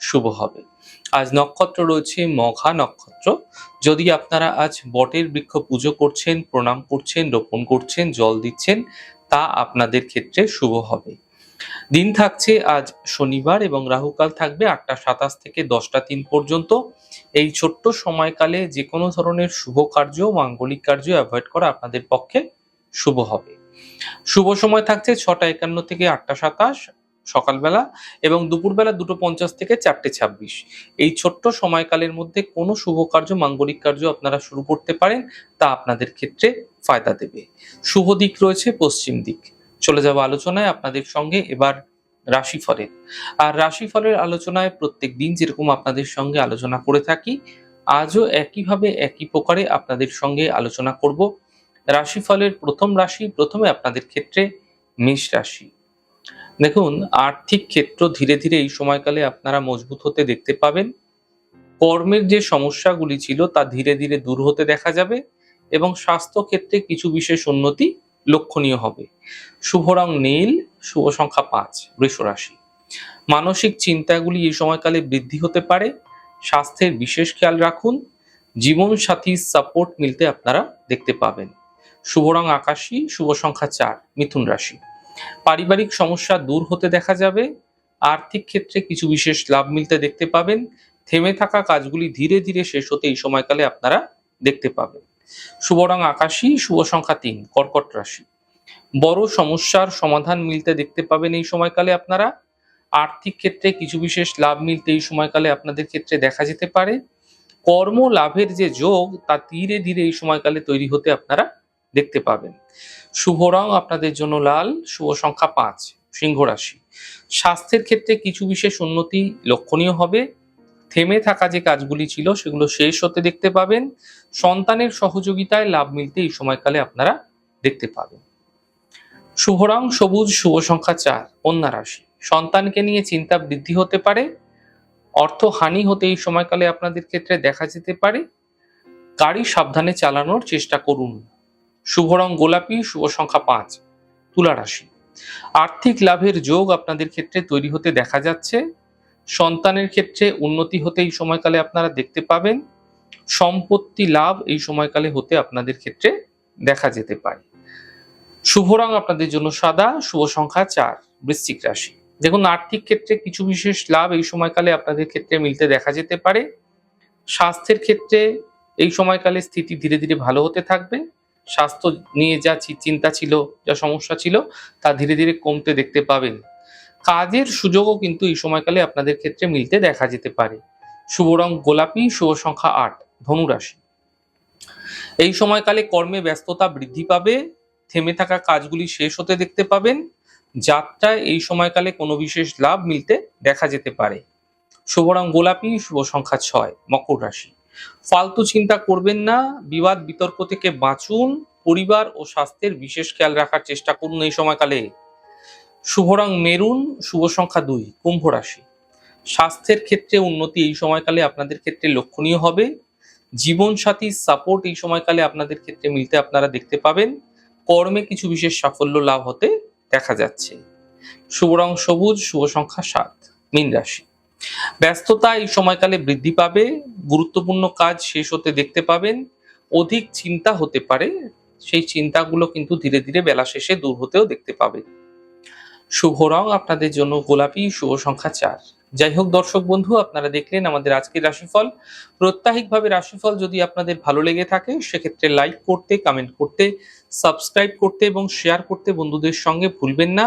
শুভ হবে। আজ নক্ষত্র রয়েছে মঘা নক্ষত্র। যদি আপনারা আজ বটের বৃক্ষ পুজো করছেন, প্রণাম করছেন, রোপণ করছেন, জল দিচ্ছেন, তা আপনাদের ক্ষেত্রে শুভ হবে। দিন থাকছে আজ শনিবার এবং রাহুকাল থাকবে আটটা সাতাশ থেকে দশটা তিন পর্যন্ত। এই ছোট্ট সময়কালে যে কোনো ধরনের শুভ কার্য, মাঙ্গলিক কার্য অ্যাভয়েড করা আপনাদের পক্ষে শুভ হবে। শুভ সময় থাকছে ছটা একান্ন থেকে আটটা সাতাশ। সকালবেলা এবং দুপুরবেলা দুটো পঞ্চাশ থেকে চারটে ছাব্বিশ। এই ছোট্ট সময়কালের মধ্যে কোনো শুভ কার্য, মাঙ্গলিক কার্য আপনারা শুরু করতে পারেন, তা আপনাদের ক্ষেত্রে ফায়দা দেবে। শুভ দিক রয়েছে পশ্চিম দিক। চলে যাওয়া আলোচনায় আপনাদের সঙ্গে এবার রাশিফলের। আর রাশিফলের আলোচনায় প্রত্যেক দিন যেরকম আপনাদের সঙ্গে আলোচনা করে থাকি, আজও একইভাবে একই প্রকারে আপনাদের সঙ্গে আলোচনা করব। রাশিফলের প্রথম রাশি, প্রথমে আপনাদের ক্ষেত্রে মেষ রাশি। দেখুন, আর্থিক ক্ষেত্র ধীরে ধীরে এই সময়কালে আপনারা মজবুত হতে দেখতে পাবেন। কর্মের যে সমস্যাগুলি ছিল তা ধীরে ধীরে দূর হতে দেখা যাবে এবং স্বাস্থ্য ক্ষেত্রে কিছু বিশেষ উন্নতি লক্ষণীয় হবে। শুভ রং নীল, শুভ সংখ্যা পাঁচ, বৃষ রাশি। মানসিক চিন্তাগুলি এই সময়কালে বৃদ্ধি হতে পারে। স্বাস্থ্যের বিশেষ খেয়াল রাখুন। জীবন সাথী সাপোর্ট মিলতে আপনারা দেখতে পাবেন। শুভ রং আকাশী, শুভ সংখ্যা চার, মিথুন রাশি। পারিবারিক সমস্যা দূর হতে দেখা যাবে। আর্থিক ক্ষেত্রে কিছু বিশেষ লাভ মিলতে দেখতে পাবেন। থেমে থাকা কাজগুলি ধীরে ধীরে শেষ হতে এই সময়কালে আপনারা দেখতে পাবেন। শুভ রং আকাশী, শুভ সংখ্যা তিন, কর্কট রাশি। বড় সমস্যার সমাধান মিলতে দেখতে পাবেন এই সময়কালে আপনারা। আর্থিক ক্ষেত্রে কিছু বিশেষ লাভ মিলতে এই সময়কালে আপনাদের ক্ষেত্রে দেখা যেতে পারে। কর্ম লাভের যে যোগ, তা ধীরে ধীরে এই সময়কালে তৈরি হতে আপনারা দেখতে পাবেন। শুভ রং আপনাদের জন্য লাল, শুভ সংখ্যা পাঁচ, সিংহ রাশি। স্বাস্থ্যের ক্ষেত্রে কিছু বিশেষ উন্নতি লক্ষণীয় হবে। থেমে থাকা যে কাজগুলি ছিল, সেগুলো শেষ হতে দেখতে পাবেন। সন্তানের সহযোগিতায় লাভ মিলতে এই সময়কালে আপনারা দেখতে পাবেন। শুভ রং সবুজ, শুভ সংখ্যা চার, কন্যা রাশি। সন্তানকে নিয়ে চিন্তা বৃদ্ধি হতে পারে। অর্থ হানি হতে এই সময়কালে আপনাদের ক্ষেত্রে দেখা যেতে পারে। গাড়ি সাবধানে চালানোর চেষ্টা করুন। শুভ রং গোলাপি, শুভ সংখ্যা পাঁচ, তুলা রাশি। আর্থিক লাভের যোগ আপনাদের ক্ষেত্রে তৈরি হতে দেখা যাচ্ছে। সন্তানের ক্ষেত্রে উন্নতি হতে এই সময়কালে আপনারা দেখতে পাবেন। সম্পত্তি লাভ এই সময়কালে হতে আপনাদের ক্ষেত্রে দেখা যেতে পারে। শুভ রং আপনাদের জন্য সাদা, শুভ সংখ্যা চার, বৃশ্চিক রাশি। দেখুন, আর্থিক ক্ষেত্রে কিছু বিশেষ লাভ এই সময়কালে আপনাদের ক্ষেত্রে মিলতে দেখা যেতে পারে। স্বাস্থ্যের ক্ষেত্রে এই সময়কালে স্থিতি ধীরে ধীরে ভালো হতে থাকবে। স্বাস্থ্য নিয়ে যা চিন্তা ছিল, যা সমস্যা ছিল, তা ধীরে ধীরে কমতে দেখতে পাবেন। কাজের সুযোগও কিন্তু এই সময়কালে আপনাদের ক্ষেত্রে মিলতে দেখা যেতে পারে। শুভ রং গোলাপি, শুভ সংখ্যা আট ধনুরাশি এই সময়কালে কর্মে ব্যস্ততা বৃদ্ধি পাবে, থেমে থাকা কাজগুলি শেষ হতে দেখতে পাবেন। যাত্রায় এই সময়কালে কোনো বিশেষ লাভ মিলতে দেখা যেতে পারে। শুভ রং গোলাপি, শুভ সংখ্যা ছয়, মকর রাশি। ফালতু চিন্তা করবেন না, বিবাদ বিতর্ক থেকে বাঁচুন, পরিবার ও স্বাস্থ্যের বিশেষ খেয়াল রাখার চেষ্টা করুন এই সময়কালে। শুভ রং মেরুন, শুভ সংখ্যা দুই, কুম্ভ রাশি। স্বাস্থ্যের ক্ষেত্রে উন্নতি এই সময়কালে আপনাদের ক্ষেত্রে লক্ষণীয় হবে। জীবন সাথীর সাপোর্ট এই সময়কালে আপনাদের ক্ষেত্রে মিলতে আপনারা দেখতে পাবেন। কর্মে কিছু বিশেষ সাফল্য লাভ হতে দেখা যাচ্ছে। শুভ রং সবুজ, শুভ সংখ্যা সাত, মীন রাশি। ব্যস্ততা এই সময়কালে বৃদ্ধি পাবে, গুরুত্বপূর্ণ কাজ শেষ হতে দেখতে পাবেন, অধিক চিন্তা হতে পারে, সেই চিন্তাগুলো কিন্তু ধীরে ধীরে বেলা শেষে দূর হতেও দেখতে পাবে। শুভ রং আপনাদের জন্য, গোলাপি, শুভ সংখ্যা চার। যাই হোক দর্শক বন্ধু, আপনারা দেখলেন আমাদের আজকের রাশিফল। প্রত্যাহিকভাবে রাশিফল যদি আপনাদের ভালো লেগে থাকে, সেক্ষেত্রে লাইক করতে কমেন্ট করতে, সাবস্ক্রাইব করতে এবং শেয়ার করতে বন্ধুদের সঙ্গে ভুলবেন না।